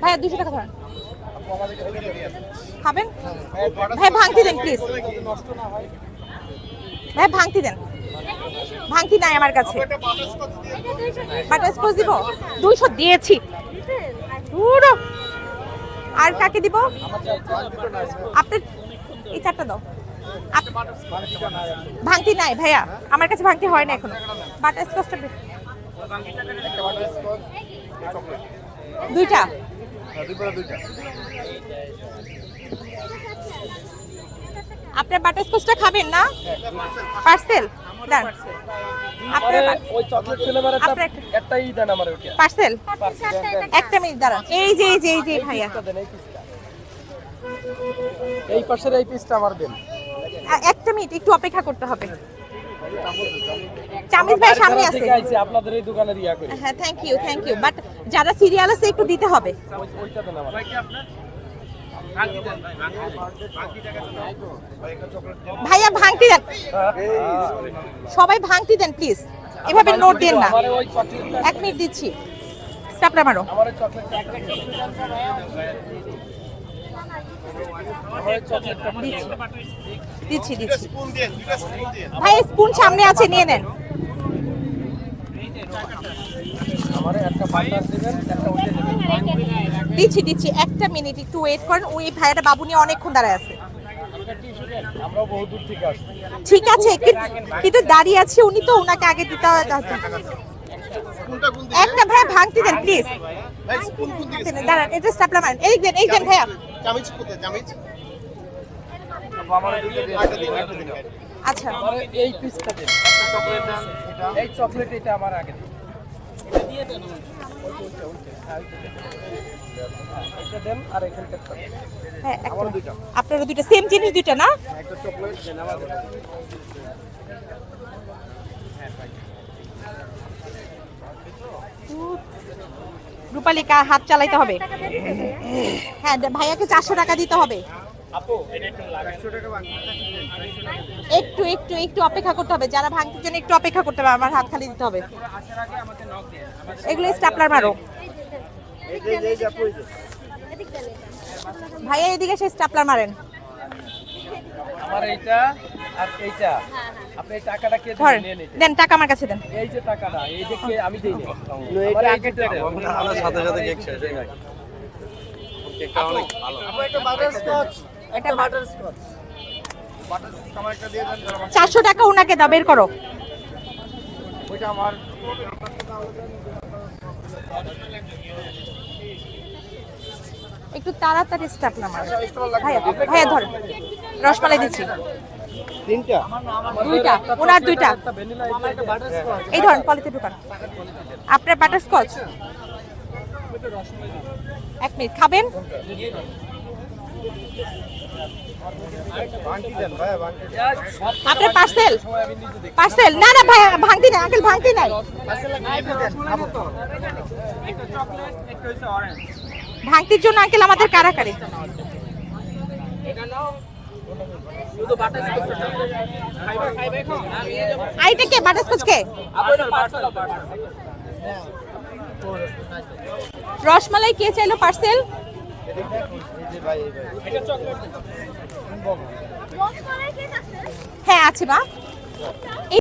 ভাইয়া, দুশো টাকা ধরেন। খাবেন? ভাই, ভাঙতি দেন প্লিজ ভাই, ভাঙতি দেন। ভাঙতি নাই আমার কাছে। বাটারস্কচ দিব? দুইশো দিয়েছি। আর কাকে দিব? আপনার এই চারটা দাও। ভাঙতি নাই ভাইয়া। আমার কাছে ভাঙতি হয় না এখনও। বাটারস্কচটা দে- দুইটা। আপনার বাটারস্কচটা খাবেন না? পার্সেল? দেন। একটা পার্সেল? মিনিট দাঁড়ান। এই যে এই যে এই যে ভাইয়া। এই এই পাশের এই পিসটা আমার দেন। একটা মিনিট একটু অপেক্ষা করতে হবে। চামিজ ভাই সামনে আছে। আপনাদের এই দোকানের ইয়া করি। হ্যাঁ thank you thank you but যারা সিরিয়াল আছে একটু দিতে হবে। ওইটা দেন আমার ভাইয়া ভাঙতি দেন। সবাই ভাঙতি দেন প্লিজ এভাবে নোট দেন না। এক মিনিট দিচ্ছি। স্টাপটা মারো আমার ওই চকলেটটা আমার ওই চকলেটটা দিচ্ছি দিচ্ছি। ভাই স্পুন সামনে আছে, নিয়ে নেন। দিচ্ছি দিচ্ছি। একটা মিনিট একটু ওয়েট করেন। ওই ভাইয়াটা বাবু নিয়ে অনেকক্ষণ দাঁড়ায় আছে। ঠিক আছে, কিন্তু দাঁড়িয়ে আছে উনি তো, ওনাকে আগে দিতে হবে একটা ভাইয়া ভাঙতি দেন প্লিজ দাঁড়ান এটা স্টাপলা মারেন এই দেন এই দেন ভাইয়া। কোথায়? চামিচ আচ্ছা। এই পিসটা দেন। এই চকলেট এটা আমার আগে দিন। ওইটা, হ্যাঁ, দেন। এটা দেন আর এখানটা। হ্যাঁ আপনারা দুইটা। সেম জিনিস দুইটা না? একটা চকলেট দেন আমাদের রূপালী কা হাত চালাইতে হবে। হ্যাঁ ভাইয়াকে চারশো টাকা দিতে হবে। একটু একটু একটু অপেক্ষা করতে হবে। যারা ভাঙতির জন্য একটু অপেক্ষা করতে হবে আমার হাত খালি দিতে হবে। এগুলো স্টাপলার মারো। ভাইয়া এদিকে সে স্টাপলার মারেন। আমার এইটা আর এইটা? আপনি টাকাটা কে দিবেন নিয়ে নিতে। দেন টাকা আমার কাছে দেন। এই যে টাকাটা এই যে কে আমি দেই না। আমার আগে দেন। সাথে সাথে কেক শেষ হয়ে গেছে। কেকটা অনেক ভালো। এটা চারশো টাকা ওনাকে দাও বের করো। ওইটা আমার। একটু তাড়াতাড়ি স্টাফ না মারো ভাইয়া ভাইয়া ধর রসমালাই দিচ্ছি। তিনটা? দুইটা ওনার দুইটা। এই ধরেন পলিতে ঢুকান। আপনার বাটারস্কচ এক মিনিট খাবেন? আপনার পার্সেল পার্সেল না না ভাই ভাঙতি নাই আঙ্কেল ভাঙতি নাই। ভাঙতির জন্য আঙ্কেল আমাদের কারাকারি। আইটা কে? বাটারস্কচ কে? রসমালাই কে চাইলো পার্সেল হ্যাঁ আছে মা।